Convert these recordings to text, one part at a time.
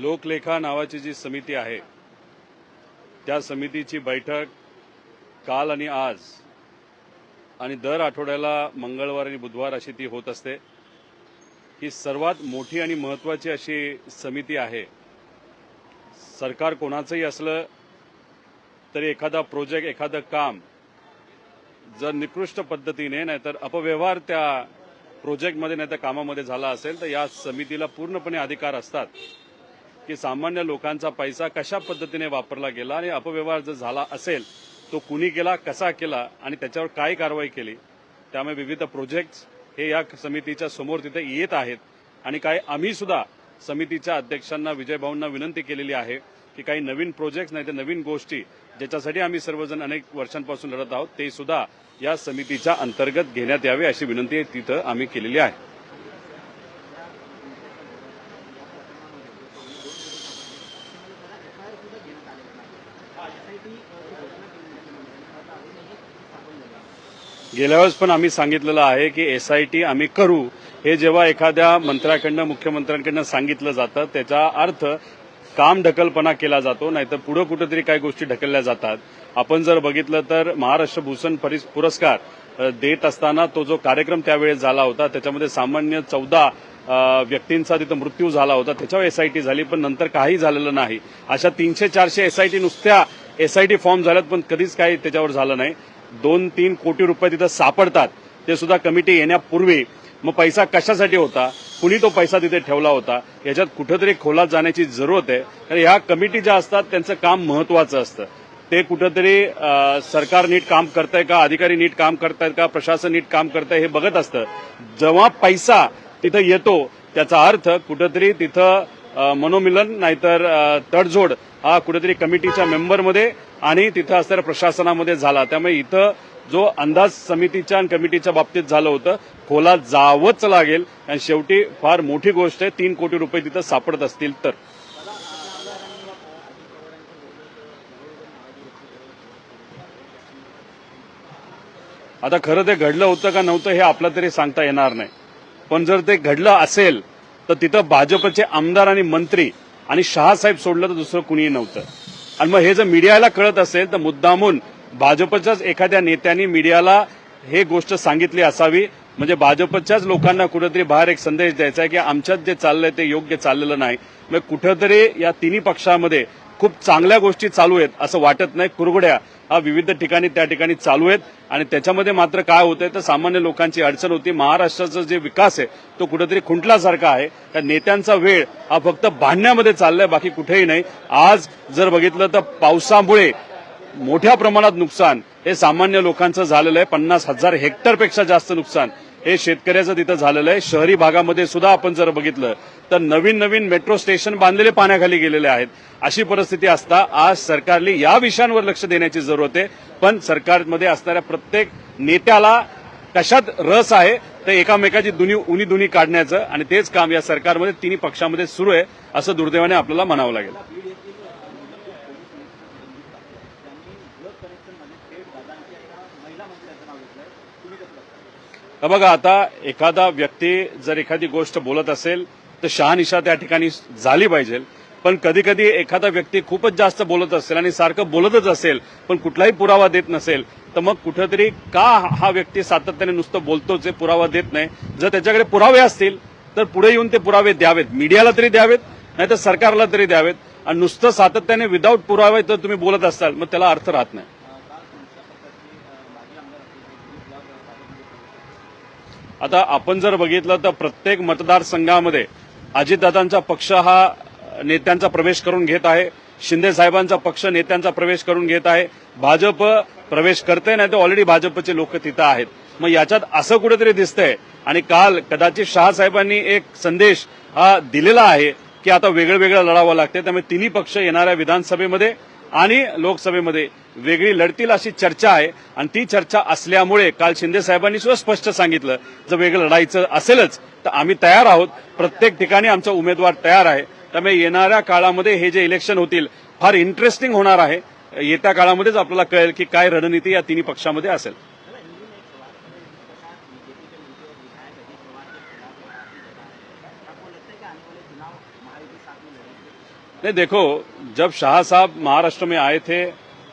लोकलेखा नावाची जी समिती आहे त्या समितीची बैठक काल आणि आज आणि दर आठवड्याला मंगळवार आणि बुधवार अशी ती होत असते. ही सर्वात मोठी आणि महत्वाची अशी समिती आहे. सरकार कोणाचंही असलं तरी एखादा प्रोजेक्ट एखादं काम जर निकृष्ट पद्धतीने नाहीतर अपव्यवहार त्या प्रोजेक्टमध्ये नाही तर कामामध्ये झाला असेल तर या समितीला पूर्णपणे अधिकार असतात. की सामान्य लोकांचा पैसा कशा पद्धतीने वापरला गेला आणि अपव्यवहार जर झाला असेल तो कुणी केला कसा केला आणि त्याच्यावर काय कारवाई केली त्यामुळे विविध प्रोजेक्ट्स हे या समितीच्या समोर तिथे येत आहेत. आणि काही आम्ही सुद्धा समितीच्या अध्यक्षांना विजयभाऊंना विनंती केलेली आहे की काही नवीन प्रोजेक्ट नाही तर नवीन गोष्टी ज्याच्यासाठी आम्ही सर्वजण अनेक वर्षांपासून लढत आहोत ते सुद्धा या समितीच्या अंतर्गत घेण्यात यावे अशी विनंती तिथं आम्ही केलेली आहे. गेल्या वेळेस पण आम्ही सांगितलेलं आहे की एसआयटी आम्ही करू. हे जेव्हा एखाद्या मंत्र्याकडनं मुख्यमंत्र्यांकडनं सांगितलं जातं त्याचा अर्थ काम ढकलपणा केला जातो नाहीतर पुढं कुठेतरी काही गोष्टी ढकलल्या जातात. आपण जर बघितलं तर महाराष्ट्र भूषण पुरस्कार देत असताना तो जो कार्यक्रम त्यावेळेस झाला होता त्याच्यामध्ये सामान्य चौदा व्यक्तींचा तिथं मृत्यू झाला होता त्याच्यावर एसआयटी झाली पण नंतर काही झालेलं नाही. अशा तीनशे चारशे एसआयटी नुसत्या एसआयटी फॉर्म झाल्यात पण कधीच काही त्याच्यावर झालं नाही. दोन तीन कोटी रुपये तिथं सापडतात ते सुद्धा कमिटी येण्यापूर्वी. मग पैसा कशासाठी होता? कुणी तो पैसा तिथे ठेवला होता? याच्यात कुठंतरी खोलात जाण्याची जरूरत आहे. कारण ह्या कमिटी ज्या असतात त्यांचं काम महत्वाचं असतं. ते कुठंतरी सरकार नीट काम करतंय का अधिकारी नीट काम करतायत का प्रशासन नीट काम करतंय हे बघत असतं. जेव्हा पैसा तिथं येतो त्याचा अर्थ कुठंतरी तिथं मनोमिलन नाहीतर तडजोड हा कुठेतरी कमिटीच्या मेंबरमध्ये आणि तिथं असणाऱ्या प्रशासनामध्ये झाला. त्यामुळे इथं जो अंदाज समितीच्या आणि कमिटीच्या बाबतीत झालं होतं खोला जावंच लागेल. आणि शेवटी फार मोठी गोष्ट आहे तीन कोटी रुपये तिथं सापडत असतील तर. आता खरं ते घडलं होतं का नव्हतं हे आपलं तरी सांगता येणार नाही. पण जर ते घडलं असेल तर तिथं भाजपचे आमदार आणि मंत्री आणि शहासाहेब सोडलं तर दुसरं कुणीही नव्हतं. आणि मग हे जर मीडियाला कळत असेल तर मुद्दामून भाजपच्याच एखाद्या नेत्यांनी मीडियाला हे गोष्ट सांगितली असावी. म्हणजे भाजपच्याच लोकांना कुठेतरी बाहेर एक संदेश द्यायचा आहे की आमच्यात जे चाललंय ते योग्य चाललेलं नाही. मग कुठेतरी या तिन्ही पक्षामध्ये खूप चांगल्या गोष्टी चालू आहेत असं वाटत नाही. कुरघड्या हा विविध ठिकाणी त्या ठिकाणी चालू आहेत. आणि त्याच्यामध्ये मात्र काय होतंय तर सामान्य लोकांची अडचण होती. महाराष्ट्राचा जे विकास आहे तो कुठेतरी खुंटल्यासारखा आहे. त्या नेत्यांचा वेळ हा फक्त भांडण्यामध्ये चाललाय बाकी कुठेही नाही. आज जर बघितलं तर पावसामुळे मोठ्या प्रमाणात नुकसान हे सामान्य लोकांचं झालेलं आहे. पन्नास हजार हेक्टरपेक्षा जास्त नुकसान. हे शेतकऱ्याचं तिथं झालेलं आहे. शहरी भागामध्ये सुद्धा आपण जर बघितलं तर नवीन नवीन मेट्रो स्टेशन बांधलेले पाण्याखाली गेलेले आहेत. अशी परिस्थिती असता आज सरकारने या विषयांवर लक्ष देण्याची जरूरत आहे. पण सरकारमध्ये असणाऱ्या प्रत्येक नेत्याला कशात रस आहे तर एकामेकाची दुनी उनी दुनी काढण्याचं आणि तेच काम या सरकारमध्ये तिन्ही पक्षामध्ये सुरू आहे असं दुर्दैवाने आपल्याला म्हणावं लागेल. बघा आता एखादा व्यक्ती जर एखादी गोष्ट बोलत असेल तर शहानिशा त्या ठिकाणी झाली पाहिजे. पण कधी कधी एखादा व्यक्ती खूपच जास्त बोलत असेल आणि सारखं बोलतच असेल पण कुठलाही पुरावा देत नसेल तर मग कुठेतरी का हा व्यक्ती सातत्याने नुसतं बोलतोच आहे पुरावा देत नाही? जर त्याच्याकडे पुरावे असतील तर पुढे येऊन ते पुरावे द्यावेत. मीडियाला तरी द्यावेत नाही तर सरकारला तरी द्यावेत. आणि नुसतं सातत्याने विदाऊट पुरावे जर तुम्ही बोलत असाल मग त्याला अर्थ राहत नाही. आता आपण जर बघितलं तर प्रत्येक मतदारसंघामध्ये अजितदादांचा पक्ष हा नेत्यांचा प्रवेश करून घेत आहे. शिंदे साहेबांचा पक्ष नेत्यांचा प्रवेश करून घेत आहे. भाजप प्रवेश करते नाही तर ऑलरेडी भाजपचे लोक तिथं आहेत. मग याच्यात असं कुठेतरी दिसतंय. आणि काल कदाचित शहासाहेबांनी एक संदेश हा दिलेला आहे की आता वेगळं वेगळं लढावं लागते त्यामुळे तिन्ही पक्ष येणाऱ्या विधानसभेमध्ये आणि लोकसभेमध्ये वेगळी लढतील अशी चर्चा आहे. आणि ती चर्चा असल्यामुळे काल शिंदे साहेबांनी सुद्धा स्पष्ट सांगितलं जर वेगळं लढायचं असेलच तर आम्ही तयार आहोत. प्रत्येक ठिकाणी आमचा उमेदवार तयार आहे. त्यामुळे येणाऱ्या काळामध्ये हे जे इलेक्शन होतील फार इंटरेस्टिंग होणार आहे. येत्या काळामध्येच आपल्याला कळेल की काय रणनीती या तिन्ही पक्षामध्ये असेल. नहीं देखो जब शाह साहब महाराष्ट्र में आए थे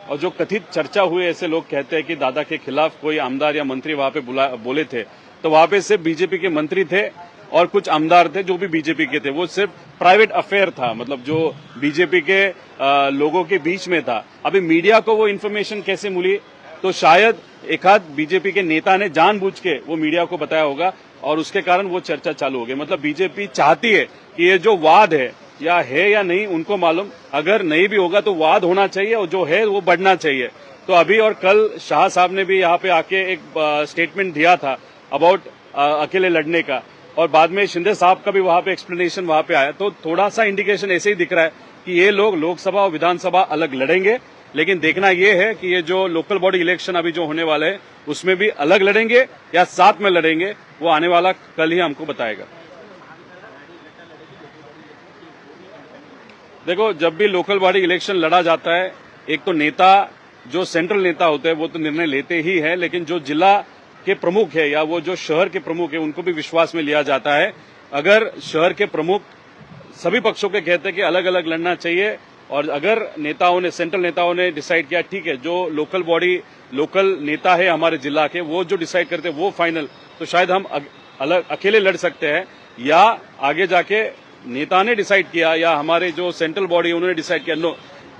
और जो कथित चर्चा हुई ऐसे लोग कहते हैं कि दादा के खिलाफ कोई आमदार या मंत्री वहाँ पे बुला थे। तो वहाँ पे सिर्फ़ बीजेपी के मंत्री थे और कुछ आमदार थे जो भी बीजेपी के थे। वो सिर्फ़ प्राइवेट अफेयर था मतलब जो बीजेपी के अ, लोगों के बीच में था। अभी मीडिया को वो इन्फॉर्मेशन कैसे मिली? तो शायद एक आध बीजेपी के नेता ने जानबूझ के वो मीडिया को बताया होगा और उसके कारण वो चर्चा चालू हो गई। मतलब बीजेपी चाहती है कि ये जो वाद है या है या नहीं, उनको मालूम। अगर नहीं भी होगा तो वाद होना चाहिए और जो है वो बढ़ना चाहिए। तो अभी और कल शाह साहब ने भी यहाँ पे आके एक स्टेटमेंट दिया था अबाउट अकेले लड़ने का। और बाद में शिंदे साहब का भी वहाँ पे एक्सप्लेनेशन वहाँ पे आया। तो थोड़ा सा इंडिकेशन ऐसे ही दिख रहा है कि ये लोग लोकसभा और विधानसभा अलग लड़ेंगे। लेकिन देखना ये है कि ये जो लोकल बॉडी इलेक्शन अभी जो होने वाले हैं, उसमें भी अलग लड़ेंगे या साथ में लड़ेंगे, वो आने वाला कल ही हमको बताएगा। देखो, जब भी लोकल बॉडी इलेक्शन लड़ा जाता है, एक तो नेता, जो सेंट्रल नेता होते हैं, वो तो निर्णय लेते ही है, लेकिन जो जिला के प्रमुख है, या वो जो शहर के प्रमुख है, उनको भी विश्वास में लिया जाता है। अगर शहर के प्रमुख सभी पक्षों के कहते हैं कि अलग अलग लड़ना चाहिए, और अगर नेताओं ने सेंट्रल नेताओं ने डिसाइड किया, ठीक है, जो लोकल बॉडी लोकल नेता है हमारे जिला के, वो जो डिसाइड करते हैं, वो फाइनल तो शायद हम अलग अकेले लड़ सकते हैं, या आगे जाके नेता ने डिसाइड किया या हमारे जो सेंट्रल बॉडी है, उन्होंने डिसाइड किया। नो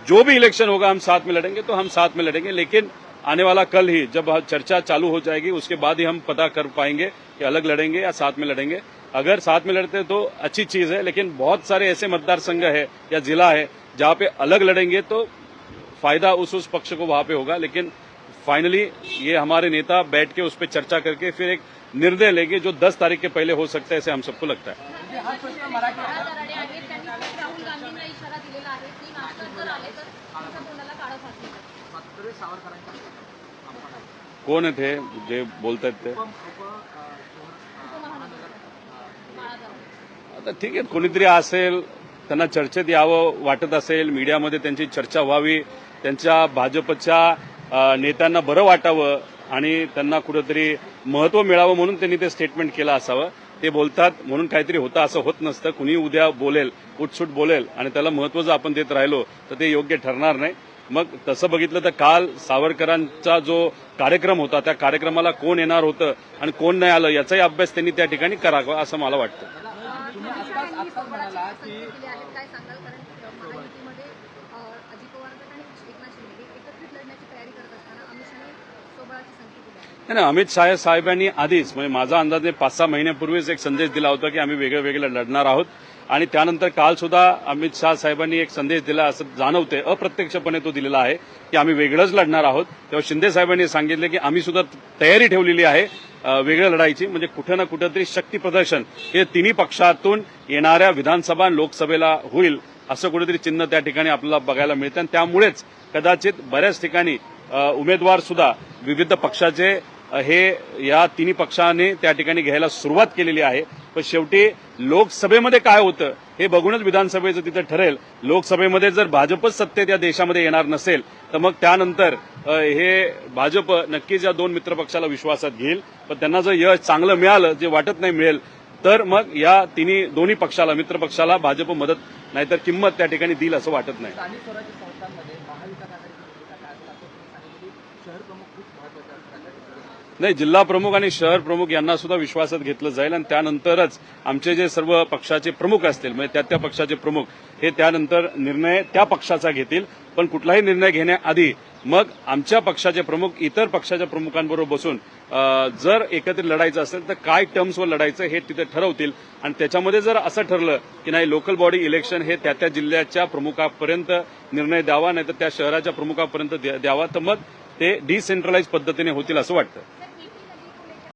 जो भी इलेक्शन होगा, हम साथ में लड़ेंगे तो हम साथ में लड़ेंगे, लेकिन आने वाला कल ही, जब चर्चा चालू हो जाएगी, उसके बाद ही हम पता कर पाएँगे कि अलग लड़ेंगे या साथ में लड़ेंगे। अगर साथ में लड़ते तो अच्छी चीज़ है, लेकिन बहुत सारे ऐसे मतदार संघ है या जिला है, जहाँ पे अलग लड़ेंगे तो फ़ायदा उस उस पक्ष को वहाँ पे होगा, लेकिन फाइनली ये हमारे नेता बैठ के उस पर चर्चा करके फिर एक निर्णय लेंगे जो 10 तारीख के पहले हो सकता है ऐसे हम सबको लगता है। कोण ते जे बोलतायत ते आता ठीक आहे कोणीतरी असेल त्यांना चर्चेत यावं वाटत असेल मीडियामध्ये त्यांची चर्चा व्हावी त्यांच्या भाजपच्या नेत्यांना बरं वाटावं आणि त्यांना कुठंतरी महत्त्व मिळावं म्हणून त्यांनी ते स्टेटमेंट केलं असावं. ते बोलतात म्हणून काहीतरी होतं असं होत नसतं. कुणी उद्या बोलेल उठसूट बोलेल आणि त्याला महत्त्व जर आपण देत राहिलो तर ते योग्य ठरणार नाही. मग तसं बघितलं तर काल सावरकरांचा जो कार्यक्रम होता त्या कार्यक्रमाला कोण येणार होतं आणि कोण नाही आलं याचाही अभ्यास त्यांनी त्या ठिकाणी करावा असं मला वाटतं तुम्ही अमित आत्ताच शहानी आत्ताच म्हणाला सोबळाची की पसंती केली आहे. काय सांगाल कारण अ, महायुतीमध्ये अ, अजित पवार गट आणि एकनाथ शिंदे हे एकत्रित लढण्याची तयारी करत असताना अमित शहानी सोबळाची संधी दिली आहे नाही अमित शाह साहेबांनी आधीच म्हणजे माझा अंदाजे पाच सहा महिन्यापूर्वीच एक संदेश दिला होता की आम्ही वेगळे वेगळे लढणार आहोत. आणि त्यानंतर काल सुद्धा अमित शाह साहेबांनी एक संदेश दिला असं जाणवते अप्रत्यक्षपणे तो दिलेला आहे की आम्ही वेगळंच लढणार आहोत. तेव्हा शिंदे साहेबांनी सांगितले की आम्ही सुद्धा तयारी ठेवलेली आहे वेगळं लढायची म्हणजे कुठं ना कुठंतरी शक्ती प्रदर्शन हे तिन्ही पक्षातून येणाऱ्या विधानसभा लोकसभेला होईल असं कुठेतरी चिन्ह त्या ठिकाणी आपल्याला बघायला मिळतं. आणि त्यामुळेच कदाचित बऱ्याच ठिकाणी उमेदवार सुद्धा विविध पक्षाचे. हे या तिन्ही पक्षाने त्या ठिकाणी घ्यायला सुरुवात केलेली आहे. पण शेवटी लोकसभेमध्ये काय होतं हे बघूनच विधानसभेचं तिथं ठरेल. लोकसभेमध्ये जर भाजपच सत्तेत या देशामध्ये येणार नसेल तर मग त्यानंतर हे भाजप नक्कीच या दोन मित्रपक्षाला विश्वासात घेईल. पण त्यांना जर यश चांगलं मिळालं जे वाटत नाही मिळेल तर मग या तिन्ही दोन्ही पक्षाला मित्रपक्षाला भाजप मदत नाहीतर किंमत त्या ठिकाणी देईल असं वाटत नाही स्थानिक स्वराज्य संस्थांमध्ये महाविकास आघाडीची भूमिका काय असेल असं तुम्ही सांगितलं की शहर प्रमुख खूप महत्त्वाचे असतात त्यासाठी. नाही जिल्हा प्रमुख आणि शहर प्रमुख यांना सुद्धा विश्वासात घेतलं जाईल आणि त्यानंतरच आमचे जे सर्व पक्षाचे प्रमुख असतील म्हणजे त्या त्या पक्षाचे प्रमुख हे त्यानंतर निर्णय त्या पक्षाचा घेतील. पण कुठलाही निर्णय घेण्याआधी मग आमच्या पक्षाचे प्रमुख इतर पक्षाच्या प्रमुखांबरोबर बसून जर एकत्रित लढायचं असेल तर काय टर्म्सवर लढायचं हे तिथे ठरवतील. आणि त्याच्यामध्ये जर असं ठरलं की नाही लोकल बॉडी इलेक्शन हे त्या त्या जिल्ह्याच्या प्रमुखापर्यंत निर्णय द्यावा नाही तर त्या शहराच्या प्रमुखापर्यंत द्या- द्यावा तर मग ते डिसेंट्रलाइज पद्धतीने होतील असं वाटतं.